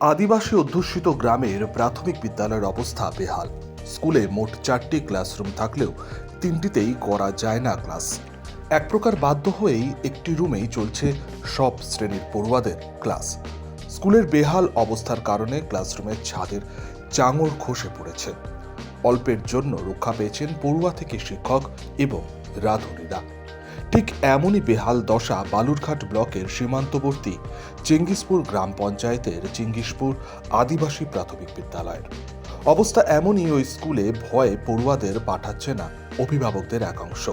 আদিবাসী অধ্যুষিত গ্রামের প্রাথমিক বিদ্যালয়ের অবস্থা বেহাল। স্কুলে মোট চারটি ক্লাসরুম থাকলেও তিনটিতেই করা যায় না ক্লাস। এক প্রকার বাধ্য হয়েই একটি রুমেই চলছে সব শ্রেণির পড়ুয়াদের ক্লাস। স্কুলের বেহাল অবস্থার কারণে ক্লাসরুমের ছাদের চাঙড় খসে পড়েছে। অল্পের জন্য রক্ষা পেয়েছেন পড়ুয়া থেকে শিক্ষক এবং রাঁধুনিরা। ঠিক এমনই বেহাল দশা বালুরঘাট ব্লকের সীমান্তবর্তী চেঙ্গিসপুর গ্রাম পঞ্চায়েতের চিঙ্গিসপুর আদিবাসী প্রাথমিক বিদ্যালয়ের। অবস্থা এমনই ওই স্কুলে ভয়ে পড়ুয়াদের পাঠাচ্ছে না অভিভাবকদের একাংশ।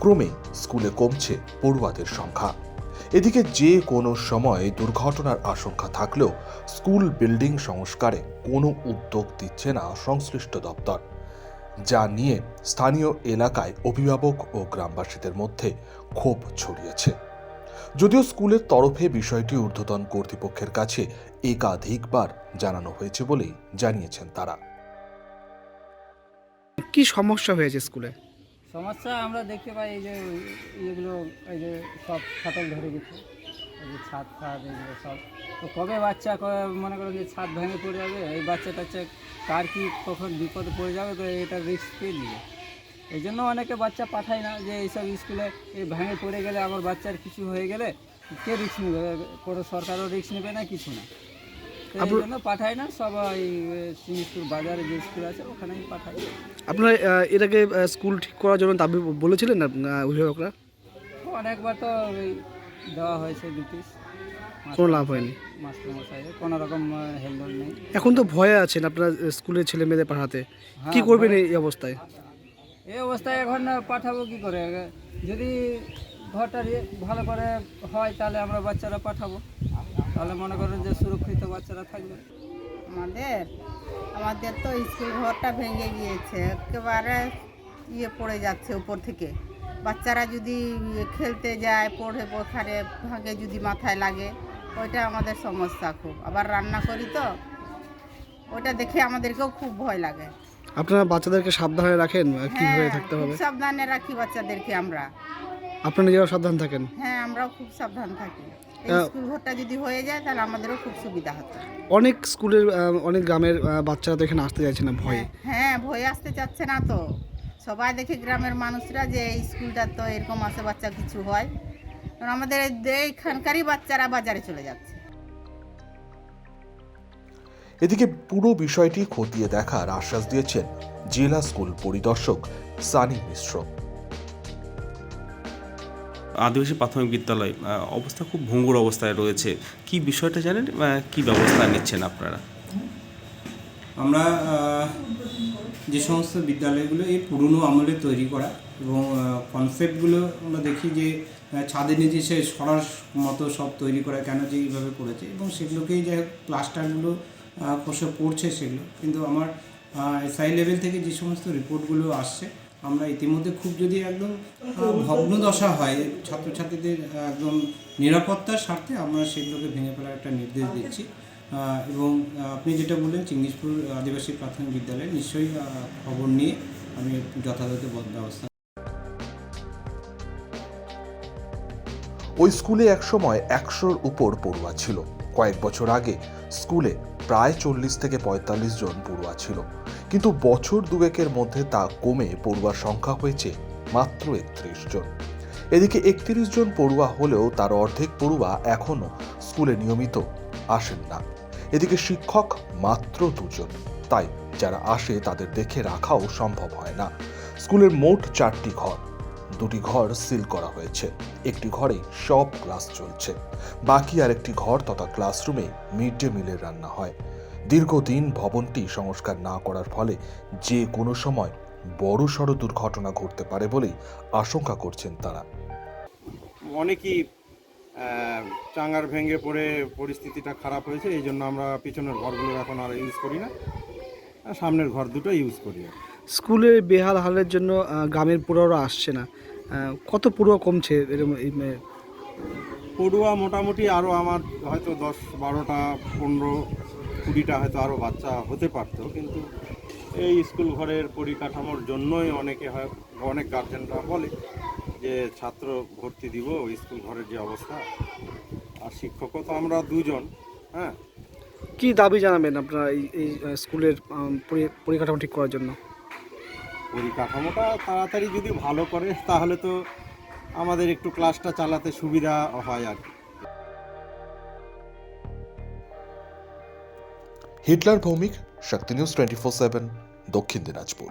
ক্রমে স্কুলে কমছে পড়ুয়াদের সংখ্যা। এদিকে যে কোনো সময় দুর্ঘটনার আশঙ্কা থাকলেও স্কুল বিল্ডিং সংস্কারে কোনো উদ্যোগ দিচ্ছে না সংশ্লিষ্ট দপ্তর। যা নিয়ে স্থানীয় এলাকায় অভিভাবক ও গ্রামবাসীদের মধ্যে ক্ষোভ ছড়িয়েছে। যদিও স্কুলের তরফে বিষয়টি ঊর্ধ্বতন কর্তৃপক্ষের কাছে একাধিকবার জানানো হয়েছে বলেই জানিয়েছেন তারা। কি সমস্যা হয়েছে স্কুলে? সমস্যা আমরা দেখতে পাই এই যে এগুলো এই যে সব ফাটল ধরে গেছে। এই ছাদ ফাদ এগুলো সব। তো কবে বাচ্চা মনে করো যে ছাদ ভেঙে পড়ে যাবে এই বাচ্চা টাচ্চা কার কি কখন বিপদে পড়ে যাবে তো এটা রিস্ক নিবে? এই জন্য অনেকে বাচ্চা পাঠায় না যে এইসব স্কুলে এই ভেঙে পড়ে গেলে আমার বাচ্চার কিছু হয়ে গেলে কে রিস্ক নেবে? কোনো সরকারও রিস্ক নেবে না কিছু না। এই জন্য পাঠায় না সবাই বাজারে যে স্কুল আছে ওখানেই পাঠায়। আপনারা আগে স্কুল ঠিক করার জন্য দাবি বলেছিলেন অভিভাবকরা? অনেকবার তো দেওয়া হয়েছে নোটিশ কোনো লাভ হয়নি? মাস্টারমশাইয়ের কোনো রকম হেলদোল নেই। এখন তো ভয়ে আছেন আপনারা আহ, স্কুলে ছেলে মেয়েদের পাঠাতে কি হ্যাঁ, করবেন এই অবস্থায়? এই অবস্থায় এখন পাঠাবো কি করে? যদি ঘরটা ভালো করে হয় তাহলে আমরা বাচ্চারা পাঠাবো। তাহলে মনে করেন যে সুরক্ষিত বাচ্চারা থাকবে। আমাদের আমাদের তো স্কুল ঘরটা ভেঙে গিয়েছে। একেবারে ইয়ে পড়ে যাচ্ছে উপর থেকে। বাচ্চারা যদি খেলতে যায় পড়ে ওখানে ভাগে যদি মাথায় লাগে ওইটা আমাদের সমস্যা খুব। আবার রান্না করি তো ওটা দেখে আমাদেরকেও খুব ভয় লাগে। আপনারা বাচ্চাদেরকে সাবধানে রাখেন কীভাবে হ্যাঁ, থাকতে হবে? সাবধানে রাখি বাচ্চাদেরকে আমরা। আপনারা নিজেরাও সাবধান থাকেন? হ্যাঁ আমরাও খুব সাবধান থাকি। স্কুল ঘরটা যদি হয়ে যায় তাহলে আমাদেরও খুব সুবিধা হতো। অনেক স্কুলের অনেক গ্রামের বাচ্চারা তো এখানে আসতে চাইছে না ভয়ে। হ্যাঁ ভয়ে আসতে চাচ্ছে না তো। সবাই দেখে গ্রামের মানুষরা যে এই স্কুলটা তো এরকম আছে বাচ্চা কিছু হয়। কারণ আমাদের এই- এইখানকারই বাচ্চারা বাজারে চলে যাচ্ছে। এদিকে পুরো বিষয়টি খতিয়ে দেখার আশ্বাস দিয়েছেন জেলা স্কুল পরিদর্শক সানি মিশ্র। আদিবাসী প্রাথমিক বিদ্যালয় অবস্থা খুব ভঙ্গুর অবস্থায় রয়েছে। কি বিষয়টা জানেন? কি ব্যবস্থা নিচ্ছেন আপনারা? আমরা যে সমস্ত বিদ্যালয়গুলো এই পুরনো আমলে তৈরি করা এবং কনসেপ্টগুলো আমরা দেখি যে ছাদের নিচে সে সরাস মতো সব তৈরি করা কেন যে এইভাবে করেছে এবং সেগুলোকেই যে প্লাস্টারগুলো খসে পড়ছে সেগুলো। কিন্তু আমার এসআই লেভেল থেকে যে সমস্ত রিপোর্টগুলো আসছে, আমরা ইতিমধ্যে খুব যদি একদম ভগ্ন দশা হয়, ছাত্রছাত্রীদের একদম নিরাপত্তার স্বার্থে আমরা সেগুলোকে ভেঙে ফেলার একটা নির্দেশ দিচ্ছি। এবং আপনি যেটা বললেন চিঙ্গিসপুর আদিবাসী প্রাথমিক বিদ্যালয়ে নিশ্চয়ই খবর নিয়ে আমি যথাযথ ব্যবস্থা ওই স্কুলে একসময় একশোর উপর পড়ুয়া ছিল। কয়েক বছর আগে স্কুলে প্রায় চল্লিশ থেকে পঁয়তাল্লিশ জন পড়ুয়া ছিল। কিন্তু বছর দুয়েকের মধ্যে তা কমে পড়ুয়ার সংখ্যা হয়েছে মাত্র একত্রিশ জন। এদিকে একত্রিশ জন পড়ুয়া হলেও তার অর্ধেক পড়ুয়া এখনও স্কুলে নিয়মিত আসেন না। এদিকে শিক্ষক মাত্র দুজন। তাই যারা আসে তাদের দেখে রাখাও সম্ভব হয় না। স্কুলের মোট চারটি ঘর। দুটি ঘর সিল করা হয়েছে। একটি ঘরে সব ক্লাস চলছে। বাকি আরেকটি ঘর তথা ক্লাসরুমে মিড ডে মিলের রান্না হয়। দীর্ঘদিন ভবনটি সংস্কার না করার ফলে যে কোনো সময় বড়সড় দুর্ঘটনা ঘটতে পারে বলেই আশঙ্কা করছেন তারা। অনেকই চাঙ্গার ভেঙে পড়ে পরিস্থিতিটা খারাপ হয়েছে এই জন্য আমরা পিছনের ঘরগুলো এখন আর ইউজ করি না। সামনের ঘর দুটো ইউজ করি। স্কুলের বেহাল হালের জন্য গ্রামের পুরোরা আসছে না। কত পুরো কমছে এই, আহ, পড়ুয়া মোটামুটি আরও আমার হয়তো দশ বারোটা পনেরো কুড়িটা হয়তো আরও বাচ্চা হতে পারতো কিন্তু এই স্কুল ঘরের পরিকাঠামোর জন্যই অনেকে হয় অনেক গার্জেনরা বলে যে ছাত্র ভর্তি দিব ওই স্কুল ঘরের যে অবস্থা আর শিক্ষকও তো আমরা দুজন হ্যাঁ? কি দাবি জানাবেন আপনারা এই এই স্কুলের পরিকাঠামো ঠিক করার জন্য? পরিকাঠামোটা তাড়াতাড়ি যদি ভালো করে তাহলে তো আমাদের একটু ক্লাসটা চালাতে সুবিধা হয় আর কি। Hitler Bhowmik Shakti news twenty four seven Dakshin Dinajpur.